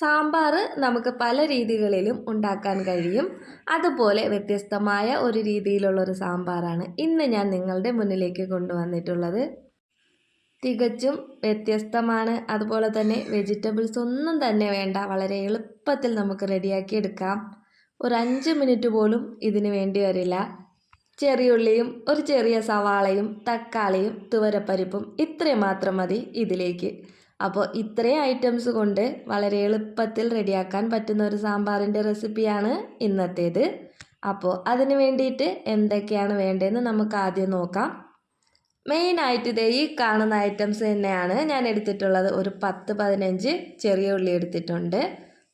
സാമ്പാർ നമുക്ക് പല രീതികളിലും ഉണ്ടാക്കാൻ കഴിയും. അതുപോലെ വ്യത്യസ്തമായ ഒരു രീതിയിലുള്ളൊരു സാമ്പാറാണ് ഇന്ന് ഞാൻ നിങ്ങളുടെ മുന്നിലേക്ക് കൊണ്ടുവന്നിട്ടുള്ളത്. തികച്ചും വ്യത്യസ്തമാണ്. അതുപോലെ തന്നെ വെജിറ്റബിൾസ് ഒന്നും തന്നെ വേണ്ട വളരെ എളുപ്പത്തിൽ നമുക്ക് റെഡിയാക്കി എടുക്കാം. ഒരു അഞ്ച് മിനിറ്റ് പോലും ഇതിന് വേണ്ടി വരില്ല. ചെറിയുള്ളിയും ഒരു ചെറിയ സവാളയും തക്കാളിയും തുവരപ്പരിപ്പും ഇത്രയും മാത്രം മതി ഇതിലേക്ക്. അപ്പോൾ ഇത്രയും ഐറ്റംസ് കൊണ്ട് വളരെ എളുപ്പത്തിൽ റെഡിയാക്കാൻ പറ്റുന്ന ഒരു സാമ്പാറിന്റെ റെസിപ്പിയാണ് ഇന്നത്തേത്. അപ്പോൾ അതിന് വേണ്ടിയിട്ട് എന്തൊക്കെയാണ് വേണ്ടതെന്ന് നമുക്ക് ആദ്യം നോക്കാം. മെയിനായിട്ട് ഇതേ ഈ കാണുന്ന ഐറ്റംസ് തന്നെയാണ് ഞാൻ എടുത്തിട്ടുള്ളത്. ഒരു പത്ത് പതിനഞ്ച് ചെറിയ ഉള്ളി എടുത്തിട്ടുണ്ട്.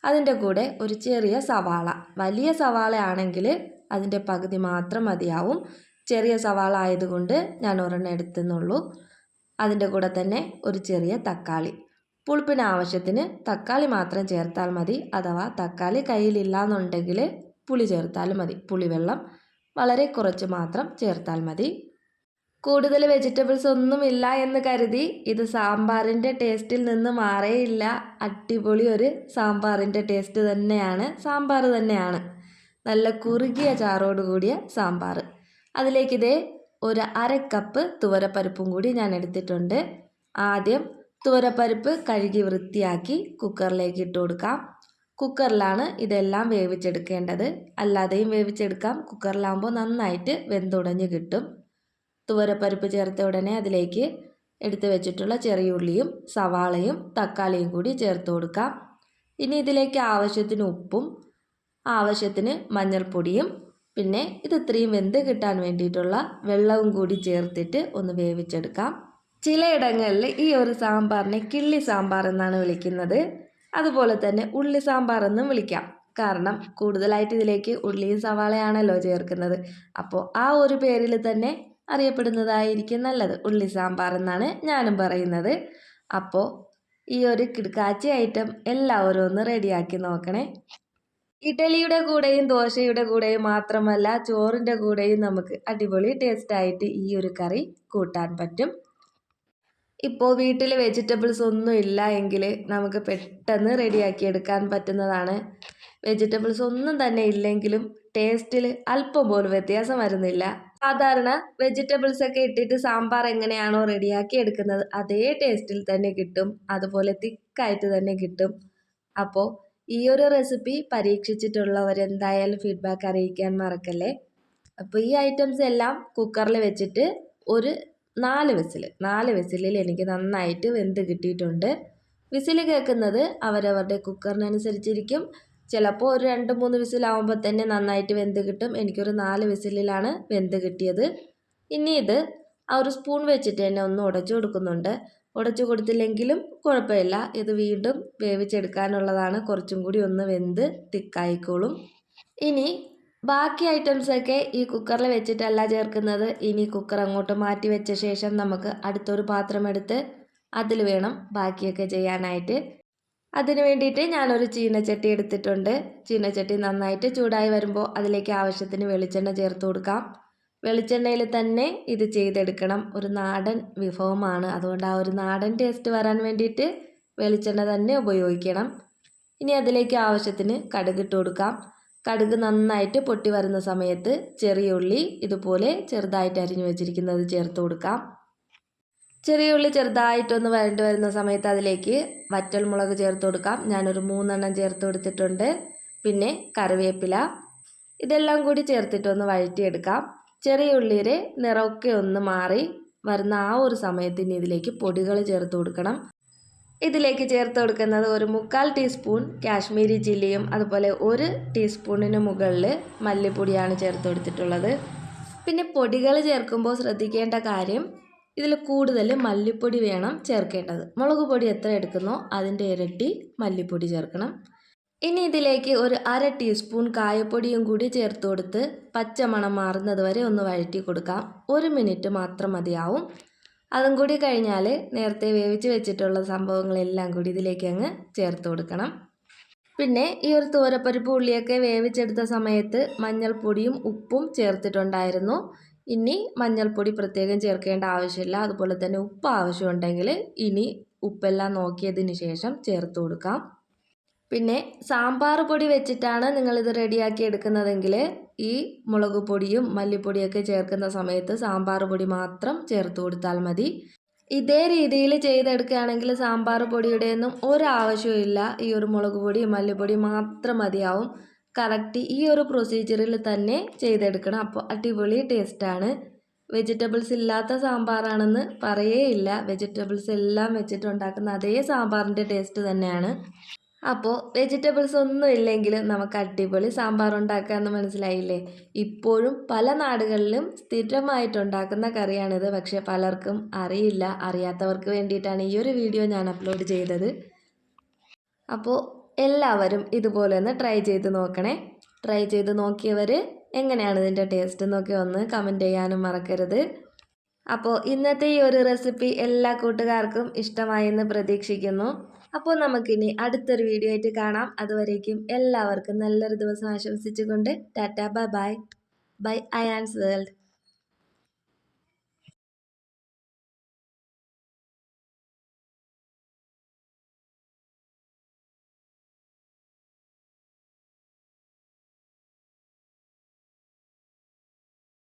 അതിന്റെ കൂടെ ഒരു ചെറിയ സവാള. വലിയ സവാള ആണെങ്കിൽ അതിന്റെ പകുതി മാത്രം മതിയാവും. ചെറിയ സവാള ആയതുകൊണ്ട് ഞാൻ ഒരെണ്ണം എടുത്തെന്നുള്ളൂ. അതിന്റെ കൂടെ തന്നെ ഒരു ചെറിയ തക്കാളി. പുളിപ്പിന് ആവശ്യത്തിന് തക്കാളി മാത്രം ചേർത്താൽ മതി. അഥവാ തക്കാളി കയ്യിലില്ല എന്നുണ്ടെങ്കിൽ പുളി ചേർത്താലും മതി. പുളിവെള്ളം വളരെ കുറച്ച് മാത്രം ചേർത്താൽ മതി. കൂടുതൽ വെജിറ്റബിൾസ് ഒന്നുമില്ല എന്ന് കരുതി ഇത് സാമ്പാറിന്റെ ടേസ്റ്റിൽ നിന്ന് മാറേയില്ല. അടിപൊളി ഒരു സാമ്പാറിന്റെ ടേസ്റ്റ് തന്നെയാണ്. സാമ്പാർ തന്നെയാണ്. നല്ല കുറുകിയ ചാറോട് കൂടിയ സാമ്പാർ. അതിലേക്ക് ഒരു അര കപ്പ് തുവരപ്പരിപ്പും കൂടി ഞാൻ എടുത്തിട്ടുണ്ട്. ആദ്യം തുവരപ്പരിപ്പ് കഴുകി വൃത്തിയാക്കി കുക്കറിലേക്ക് ഇട്ട് കൊടുക്കാം. കുക്കറിലാണ് ഇതെല്ലാം വേവിച്ചെടുക്കേണ്ടത്. അല്ലാതെയും വേവിച്ചെടുക്കാം. കുക്കറിലാകുമ്പോൾ നന്നായിട്ട് വെന്തുടഞ്ഞ് കിട്ടും. തുവരപ്പരിപ്പ് ചേർത്ത ഉടനെ അതിലേക്ക് എടുത്തു വെച്ചിട്ടുള്ള ചെറിയ ഉള്ളിയും സവാളയും തക്കാളിയും കൂടി ചേർത്ത് കൊടുക്കാം. ഇനി ഇതിലേക്ക് ആവശ്യത്തിന് ഉപ്പും ആവശ്യത്തിന് മഞ്ഞൾപ്പൊടിയും പിന്നെ ഇത് ഇത്രയും വെന്ത് കിട്ടാൻ വേണ്ടിയിട്ടുള്ള വെള്ളവും കൂടി ചേർത്തിട്ട് ഒന്ന് വേവിച്ചെടുക്കാം. ചിലയിടങ്ങളിൽ ഈ ഒരു സാമ്പാറിനെ കിള്ളി സാമ്പാർ എന്നാണ് വിളിക്കുന്നത്. അതുപോലെ തന്നെ ഉള്ളി സാമ്പാർ എന്നും വിളിക്കാം. കാരണം കൂടുതലായിട്ട് ഇതിലേക്ക് ഉള്ളിയും സവാളയാണല്ലോ ചേർക്കുന്നത്. അപ്പോൾ ആ ഒരു പേരിൽ തന്നെ അറിയപ്പെടുന്നതായിരിക്കും നല്ലത്. ഉള്ളി സാമ്പാർ എന്നാണ് ഞാനും പറയുന്നത്. അപ്പോൾ ഈ ഒരു കിടക്കാച്ചി ഐറ്റം എല്ലാവരും ഒന്ന് റെഡിയാക്കി നോക്കണേ. ഇഡലിയുടെ കൂടെയും ദോശയുടെ കൂടെയും മാത്രമല്ല ചോറിന്റെ കൂടെയും നമുക്ക് അടിപൊളി ടേസ്റ്റായിട്ട് ഈ ഒരു കറി കൂട്ടാൻ പറ്റും. ഇപ്പോൾ വീട്ടിൽ വെജിറ്റബിൾസ് ഒന്നും ഇല്ല എങ്കിൽ നമുക്ക് പെട്ടെന്ന് റെഡിയാക്കി എടുക്കാൻ പറ്റുന്നതാണ്. വെജിറ്റബിൾസ് ഒന്നും തന്നെ ഇല്ലെങ്കിലും ടേസ്റ്റിൽ അല്പം പോലും വ്യത്യാസം വരുന്നില്ല. സാധാരണ വെജിറ്റബിൾസ് ഒക്കെ ഇട്ടിട്ട് സാമ്പാർ എങ്ങനെയാണോ റെഡിയാക്കി എടുക്കുന്നത് അതേ ടേസ്റ്റിൽ തന്നെ കിട്ടും. അതുപോലെ തിക്കായിട്ട് തന്നെ കിട്ടും. അപ്പോൾ ഈ ഒരു റെസിപ്പി പരീക്ഷിച്ചിട്ടുള്ളവർ എന്തായാലും ഫീഡ്ബാക്ക് അറിയിക്കാൻ മറക്കല്ലേ? അപ്പോൾ ഈ ഐറ്റംസ് എല്ലാം കുക്കറിൽ വെച്ചിട്ട് ഒരു നാല് വിസിൽ നാല് വിസിലിൽ എനിക്ക് നന്നായിട്ട് വെന്ത് കിട്ടിയിട്ടുണ്ട്. വിസിൽ കേൾക്കുന്നത് അവരവരുടെ കുക്കറിനനുസരിച്ചിരിക്കും. ചിലപ്പോൾ ഒരു രണ്ട് മൂന്ന് വിസിലാവുമ്പോൾ തന്നെ നന്നായിട്ട് വെന്ത് കിട്ടും. എനിക്കൊരു നാല് വിസിലിലാണ് വെന്ത് കിട്ടിയത്. ഇനി ഇത് ആ ഒരു സ്പൂൺ വെച്ചിട്ട് തന്നെ ഒന്ന് ഉടച്ചു കൊടുക്കുന്നുണ്ട്. ഉടച്ചു കൊടുത്തില്ലെങ്കിലും കുഴപ്പമില്ല. ഇത് വീണ്ടും വേവിച്ചെടുക്കാനുള്ളതാണ്. കുറച്ചും കൂടി ഒന്ന് വെന്ത് തിക്കായിക്കോളും. ഇനി ബാക്കി ഐറ്റംസൊക്കെ ഈ കുക്കറിൽ വെച്ചിട്ടല്ല ചേർക്കുന്നത്. ഇനി കുക്കർ അങ്ങോട്ട് മാറ്റി വെച്ച ശേഷം നമുക്ക് അടുത്തൊരു പാത്രം എടുത്ത് അതിൽ വേണം ബാക്കിയൊക്കെ ചെയ്യാനായിട്ട്. അതിന് വേണ്ടിയിട്ട് ഞാനൊരു ചീനച്ചട്ടി എടുത്തിട്ടുണ്ട്. ചീനച്ചട്ടി നന്നായിട്ട് ചൂടായി വരുമ്പോൾ അതിലേക്ക് ആവശ്യത്തിന് വെളിച്ചെണ്ണ ചേർത്ത് കൊടുക്കാം. വെളിച്ചെണ്ണയിൽ തന്നെ ഇത് ചെയ്തെടുക്കണം. ഒരു നാടൻ വിഭവമാണ്. അതുകൊണ്ട് ആ ഒരു നാടൻ ടേസ്റ്റ് വരാൻ വേണ്ടിയിട്ട് വെളിച്ചെണ്ണ തന്നെ ഉപയോഗിക്കണം. ഇനി അതിലേക്ക് ആവശ്യത്തിന് കടുകിട്ട് കൊടുക്കാം. കടുക് നന്നായിട്ട് പൊട്ടി വരുന്ന സമയത്ത് ചെറിയ ഉള്ളി ഇതുപോലെ ചെറുതായിട്ട് അരിഞ്ഞു വെച്ചിരിക്കുന്നത് ചേർത്ത് കൊടുക്കാം. ചെറിയ ഉള്ളി ചെറുതായിട്ടൊന്ന് വരണ്ട് വരുന്ന സമയത്ത് അതിലേക്ക് വറ്റൽ മുളക് ചേർത്ത് കൊടുക്കാം. ഞാനൊരു മൂന്നെണ്ണം ചേർത്ത് കൊടുത്തിട്ടുണ്ട്. പിന്നെ കറിവേപ്പില. ഇതെല്ലാം കൂടി ചേർത്തിട്ടൊന്ന് വഴറ്റിയെടുക്കാം. ചെറിയ ഉള്ളിയുടെ നിറമൊക്കെ ഒന്ന് മാറി വരുന്ന ആ ഒരു സമയത്ത് ഇനി ഇതിലേക്ക് പൊടികൾ ചേർത്ത് കൊടുക്കണം. ഇതിലേക്ക് ചേർത്ത് കൊടുക്കുന്നത് ഒരു മുക്കാൽ ടീസ്പൂൺ കാശ്മീരി ചില്ലിയും അതുപോലെ ഒരു ടീസ്പൂണിന് മുകളിൽ മല്ലിപ്പൊടിയാണ് ചേർത്ത് കൊടുത്തിട്ടുള്ളത്. പിന്നെ പൊടികൾ ചേർക്കുമ്പോൾ ശ്രദ്ധിക്കേണ്ട കാര്യം ഇതിൽ കൂടുതൽ മല്ലിപ്പൊടി വേണം ചേർക്കേണ്ടത്. മുളക് പൊടി എത്ര എടുക്കുന്നോ അതിന്റെ ഇരട്ടി മല്ലിപ്പൊടി ചേർക്കണം. ഇനി ഇതിലേക്ക് ഒരു അര ടീസ്പൂൺ കായപ്പൊടിയും കൂടി ചേർത്ത് കൊടുത്ത് പച്ചമണം മാറുന്നത് വരെ ഒന്ന് വഴറ്റി കൊടുക്കാം. ഒരു മിനിറ്റ് മാത്രം മതിയാവും. അതും കൂടി കഴിഞ്ഞാൽ നേരത്തെ വേവിച്ച് വെച്ചിട്ടുള്ള സംഭവങ്ങളെല്ലാം കൂടി ഇതിലേക്ക് അങ്ങ് ചേർത്ത് കൊടുക്കണം. പിന്നെ ഈ ഒരു തോരപ്പരിപ്പ് ഉള്ളിയൊക്കെ വേവിച്ചെടുത്ത സമയത്ത് മഞ്ഞൾപ്പൊടിയും ഉപ്പും ചേർത്തിട്ടുണ്ടായിരുന്നു. ഇനി മഞ്ഞൾപ്പൊടി പ്രത്യേകം ചേർക്കേണ്ട ആവശ്യമില്ല. അതുപോലെ തന്നെ ഉപ്പ് ആവശ്യമുണ്ടെങ്കിൽ ഇനി ഉപ്പെല്ലാം നോക്കിയതിന് ശേഷം ചേർത്ത് കൊടുക്കാം. പിന്നെ സാമ്പാർ പൊടി വെച്ചിട്ടാണ് നിങ്ങളിത് റെഡിയാക്കി എടുക്കുന്നതെങ്കിൽ ഈ മുളക് പൊടിയും മല്ലിപ്പൊടിയൊക്കെ ചേർക്കുന്ന സമയത്ത് സാമ്പാർ പൊടി മാത്രം ചേർത്ത് കൊടുത്താൽ മതി. ഇതേ രീതിയിൽ ചെയ്തെടുക്കുകയാണെങ്കിൽ സാമ്പാർ പൊടിയുടെയൊന്നും ഒരാവശ്യമില്ല ഈ ഒരു മുളക് പൊടി മല്ലിപ്പൊടി മാത്രം മതിയാവും. കറക്റ്റ് ഈ ഒരു പ്രൊസീജിയറിൽ തന്നെ ചെയ്തെടുക്കണം. അപ്പോൾ അടിപൊളി ടേസ്റ്റാണ്. വെജിറ്റബിൾസ് ഇല്ലാത്ത സാമ്പാറാണെന്ന് പറയേയില്ല. വെജിറ്റബിൾസ് എല്ലാം വെച്ചിട്ടുണ്ടാക്കുന്ന അതേ സാമ്പാറിന്റെ ടേസ്റ്റ് തന്നെയാണ്. അപ്പോൾ വെജിറ്റബിൾസ് ഒന്നും ഇല്ലെങ്കിൽ നമുക്ക് അടിപൊളി സാമ്പാർ ഉണ്ടാക്കാമെന്ന് മനസ്സിലായില്ലേ? ഇപ്പോഴും പല നാടുകളിലും സ്ഥിരമായിട്ടുണ്ടാക്കുന്ന കറിയാണിത്. പക്ഷേ പലർക്കും അറിയില്ല അറിയാത്തവർക്ക് വേണ്ടിയിട്ടാണ് ഈ ഒരു വീഡിയോ ഞാൻ അപ്ലോഡ് ചെയ്തത്. അപ്പോൾ എല്ലാവരും ഇതുപോലെ ഒന്ന് ട്രൈ ചെയ്ത് നോക്കണേ. ട്രൈ ചെയ്ത് നോക്കിയവർ എങ്ങനെയാണ് ഇതിന്റെ ടേസ്റ്റ് എന്നൊക്കെ ഒന്ന് കമന്റ് ചെയ്യാനും മറക്കരുത്. അപ്പോൾ ഇന്നത്തെ ഈ ഒരു റെസിപ്പി എല്ലാ കൂട്ടുകാർക്കും ഇഷ്ടമായെന്ന് പ്രതീക്ഷിക്കുന്നു. അപ്പോൾ നമുക്കിനി അടുത്തൊരു വീഡിയോ ആയിട്ട് കാണാം. അതുവരേക്കും എല്ലാവർക്കും നല്ലൊരു ദിവസം ആശംസിച്ചുകൊണ്ട് tata bye bye. Bye Ayaan's world